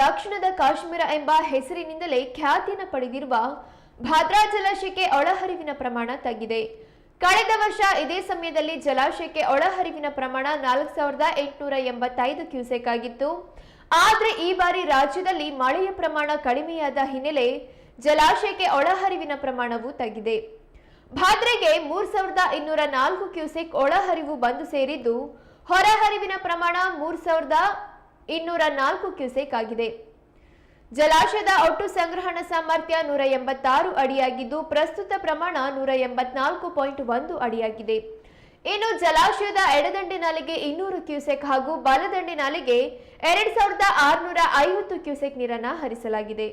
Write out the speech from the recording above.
ದಕ್ಷಿಣದ ಕಾಶ್ಮೀರ ಎಂಬ ಹೆಸರಿನಿಂದಲೇ ಖ್ಯಾತಿಯನ್ನು ಪಡೆದಿರುವ ಭದ್ರಾ ಜಲಾಶಯಕ್ಕೆ ಒಳಹರಿವಿನ ಪ್ರಮಾಣ ತಗ್ಗಿದೆ. ಕಳೆದ ವರ್ಷ ಇದೇ ಸಮಯದಲ್ಲಿ ಜಲಾಶಯಕ್ಕೆ ಒಳಹರಿವಿನ ಪ್ರಮಾಣ ನಾಲ್ಕು ಸಾವಿರದ ಎಂಟುನೂರ ಎಂಬತ್ತೈದು ಕ್ಯೂಸೆಕ್ ಆಗಿತ್ತು. ಆದರೆ ಈ ಬಾರಿ ರಾಜ್ಯದಲ್ಲಿ ಮಳೆಯ ಪ್ರಮಾಣ ಕಡಿಮೆಯಾದ ಹಿನ್ನೆಲೆ ಜಲಾಶಯಕ್ಕೆ ಒಳಹರಿವಿನ ಪ್ರಮಾಣವು ತಗ್ಗಿದೆ. ಭಾದ್ರೆಗೆ ಮೂರ್ ಸಾವಿರದ ಇನ್ನೂರ ನಾಲ್ಕು ಕ್ಯೂಸೆಕ್ ಒಳಹರಿವು ಬಂದು ಸೇರಿದ್ದು, ಹೊರಹರಿವಿನ ಪ್ರಮಾಣ ಮೂರ್ ಸಾವಿರದ ಇನ್ನೂರ ನಾಲ್ಕು ಕ್ಯೂಸೆಕ್ ಆಗಿದೆ. ಜಲಾಶಯದ ಒಟ್ಟು ಸಂಗ್ರಹಣ ಸಾಮರ್ಥ್ಯ ನೂರ ಎಂಬತ್ತಾರು ಅಡಿಯಾಗಿದ್ದು, ಪ್ರಸ್ತುತ ಪ್ರಮಾಣ ನೂರ ಎಂಬತ್ನಾಲ್ಕು ಪಾಯಿಂಟ್ ಒಂದು ಅಡಿಯಾಗಿದೆ. ಇನ್ನು ಜಲಾಶಯದ ಎಡದಂಡೆ ನಾಲೆಗೆ ಇನ್ನೂರು ಕ್ಯೂಸೆಕ್ ಹಾಗೂ ಬಲದಂಡೆ ನಾಲೆಗೆ ಎರಡ್ ಸಾವಿರದ ಆರುನೂರ ಐವತ್ತು ಕ್ಯೂಸೆಕ್ ನೀರನ್ನ ಹರಿಸಲಾಗಿದೆ.